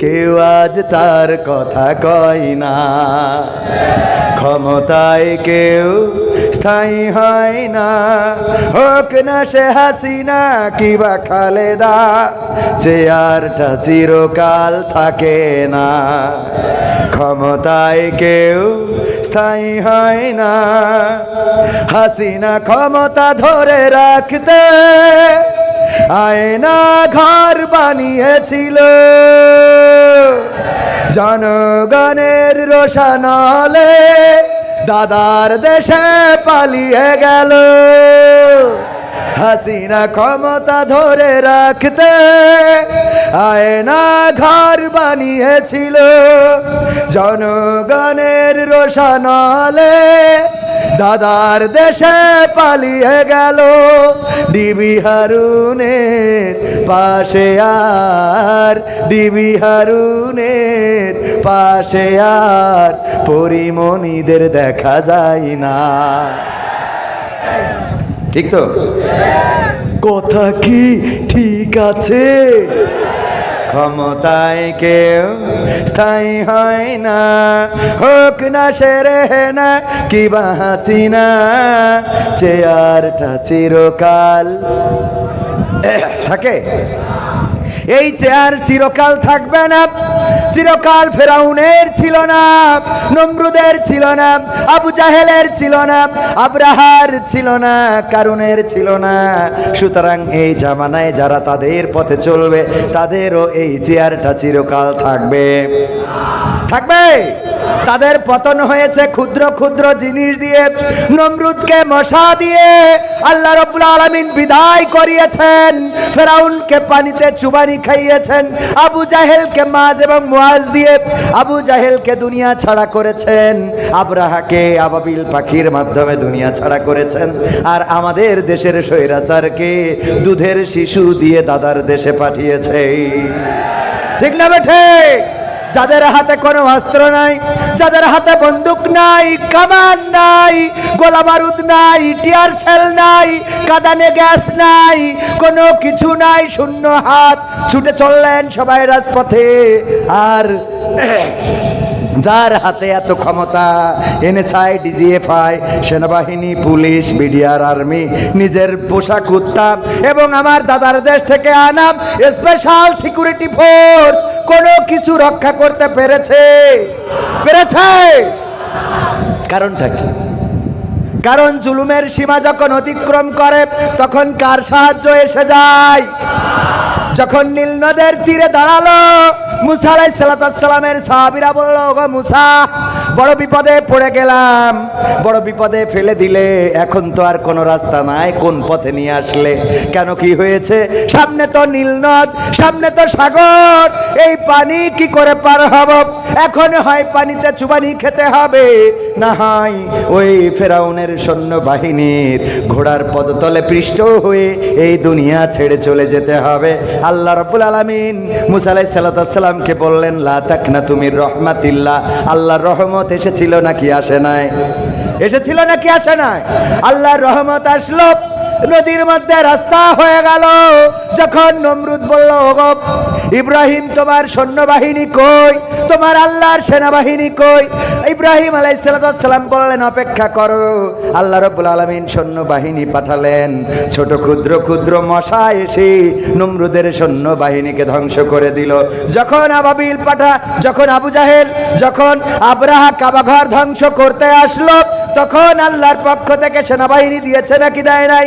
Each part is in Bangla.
কেউ আজ তার কথা কয় না। ক্ষমতায় কেউ স্থায়ী হয় না। হোক না সে হাসি হাসিনা কিবা খালেদা চেয়ারটা চিরকাল থাকে না। ক্ষমতায় কেউ স্থায়ী হয় না। হাসিনা ক্ষমতা ধরে রাখতে আয়না ঘর বানিয়েছিল। জনগণের রোশানলে দাদার দেশে পালিয়ে গেল। হাসিনা ক্ষমতা ধরে রাখতে আয়না ঘর বানিয়েছিল। জনগণের রোশানলে দাদার দেশে পালিয়ে গেল। ডিবি হারুনের পাশে আর ডিবি হারুনের পাশে আর পরিমণিদের দেখা যায় না। ঠিক তো? কথা কি ঠিক আছে? ক্ষমতায় কেউ স্থায়ী হয় না। হোক না সেরে না, কি বাঁচি না। চেয়ারটা চিরকাল থাকে। এই চেয়ার চিরকাল থাকবে না। চিরকাল ফেরাউনের ছিল না, নমরুদের ছিল না, আবু জাহেলের ছিল না, আব্রাহার ছিল না, কারুনের ছিল না। সুতরাং এই জামানায় যারা তাদের পথে চলবে, তাদেরও এই চেয়ারটা চিরকাল থাকবে। থাকবে? তাদের পতন হয়েছে ক্ষুদ্র ক্ষুদ্র জিনিস দিয়ে, নমরুদকে মশা দিয়ে। আল্লাহ রব্বুল আলামিন বিদায় করিয়েছেন। ফেরাউনকে পানিতে চুবানি খাইয়েছেন। আবু জাহেলকে মাঝ এবং মাজ দিয়ে আবু জাহেলকে দুনিয়া ছাড়া করেছেন। আবরাহাকে আবাবিল পাখির মাধ্যমে দুনিয়া ছাড়া করেছেন। আর আমাদের দেশের স্বৈরাচারকে দুধের শিশু দিয়ে দাদার দেশে পাঠিয়েছে। ঠিক না বেঠে যাদের হাতে কোনো অস্ত্র নাই, যাদের হাতে বন্দুক নাই, কামান নাই, গোলা বারুদ নাই, টিয়ার শেল নাই, কাদানে গ্যাস নাই, কোনো কিছু নাই, শূন্য হাত ছুটে চললেন সবাই রাজপথে। আর যার হাতে এত ক্ষমতা, এনএসআই, ডিজিএফআই, সেনাবাহিনী, পুলিশ, বিডিআর, আর্মি, নিজের পোশাক উত্তাপ এবং আমার দাদার দেশ থেকে আনাম স্পেশাল সিকিউরিটি ফোর্স কোনো কিছু রক্ষা করতে পেরেছে। পেরেছে? কারণটা কি? কারণ জুলুমের সীমা যখন অতিক্রম করে, তখন কার সাহায্য এসে যায়? যখন নীল নদের তীরে দাঁড়াল, মুসা আলাই সালাতামের সাহাবিরা বলল গো মুসা, বড় বিপদে পড়ে গেলাম। বড় বিপদে ফেলে দিলে এখন তো আর কোনো রাস্তা নাই, কোন পথে নিয়ে আসলে? কেন কি হয়েছে? সামনে তো নীল নদ, সামনে তো সাগর। এই পানি কি করে পার হব? এখন হয় পানিতে চুবানি খেতে হবে। না হয় ওই ফেরাউনের সৈন্য বাহিনীর ঘোড়ার পদতলে পৃষ্ঠ হয়ে এই দুনিয়া ছেড়ে চলে যেতে হবে। আল্লাহ রাব্বুল আলামিন মুসা আলাইহিস সালামকে বললেন, লা তাকনা তুমি রহমাতিল্লাহ। আল্লাহর রহমত এসেছিল নাকি আসে নাই? এসেছিল নাকি আসে নাই? আল্লাহর রহমত আসলো নদীর মধ্যে রাস্তা হয়ে গেল। যখন নমরুদ বলল, ওগো, ইব্রাহিম, তোমার সৈন্যবাহিনী কই? তোমার আল্লাহর সেনাবাহিনী কই? ইব্রাহিম আলাইসালাম বললেন, অপেক্ষা করো। আল্লাহ রব্বুল আলমিন সৈন্যবাহিনী পাঠালেন। ছোট ক্ষুদ্র ক্ষুদ্র মশা এসে নমরুদের সৈন্যবাহিনীকে ধ্বংস করে দিল। যখন আবাবিল পাঠা, যখন আবু জাহেল, যখন আব্রাহা কাবাঘর ধ্বংস করতে আসলো, তখন আল্লাহর পক্ষ থেকে সেনাবাহিনী দিয়েছে নাকি দেয় নাই?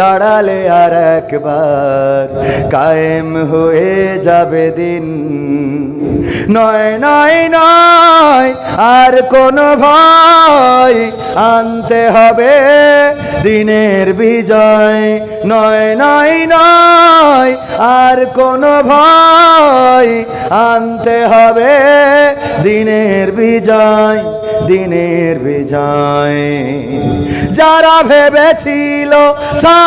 দাঁড়ালে আর একবার কায়েম হয়ে যাবে দিন। নয় নয় নয়, আর কোনো ভয় আনতে হবে দিনের বিজয়। নয় নয় নয়, আর কোনো ভয় আনতে হবে দিনের বিজয় দিনের বিজয়। যারা ভেবেছিল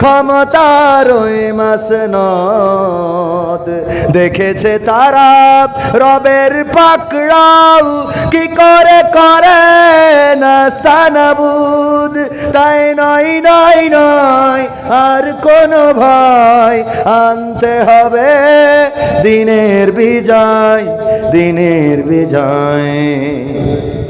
ক্ষমতার ওই মাসনদ। দেখেছে তারা রবের পাকড়াও। কি করে করে নাস্তানাবুদ? তাই নয় নয় নয়, আর কোনো ভয়। আনতে হবে দিনের বিজয় দিনের বিজয়।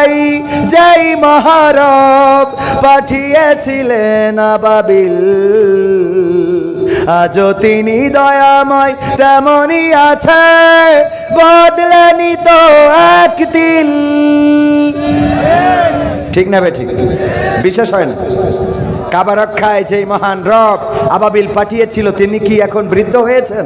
খাই যেই মহারব পাঠিয়েছিলেন আবাবিল। আজও তিনি দয়াময় তেমনই আছে বদলেনি তো একদিন। ঠিক না বে, ঠিক। বিশেষ হয় না? কাবা রক্ষায় যে মহান রব আবাবিল পাঠিয়েছিল, তিনি কি এখন বৃদ্ধ হয়েছেন?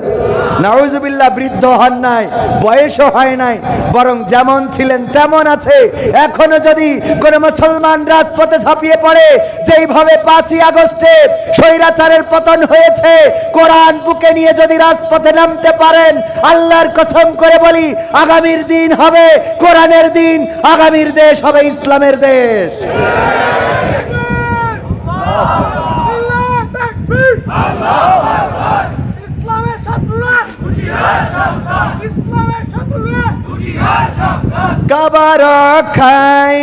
নাউজুবিল্লাহ, বৃদ্ধ হন নাই, বয়সও হয় নাই, বরং যেমন ছিলেন তেমন আছে। এখনও যদি কোনো মুসলমান রাজপথে ঝাঁপিয়ে পড়ে, যেইভাবে পাঁচই আগস্টে স্বৈরাচারের পতন হয়েছে, কোরআন বুকে নিয়ে যদি রাজপথে নামতে পারেন, আল্লাহর কসম করে বলি, আগামীর দিন হবে কোরআনের দিন, আগামীর দেশ হবে ইসলামের দেশ আল্লাহু তাকবীর আল্লাহু আকবার ইসলামের শত্রুরা ইসলামের শত্রুরা কাবার খাই।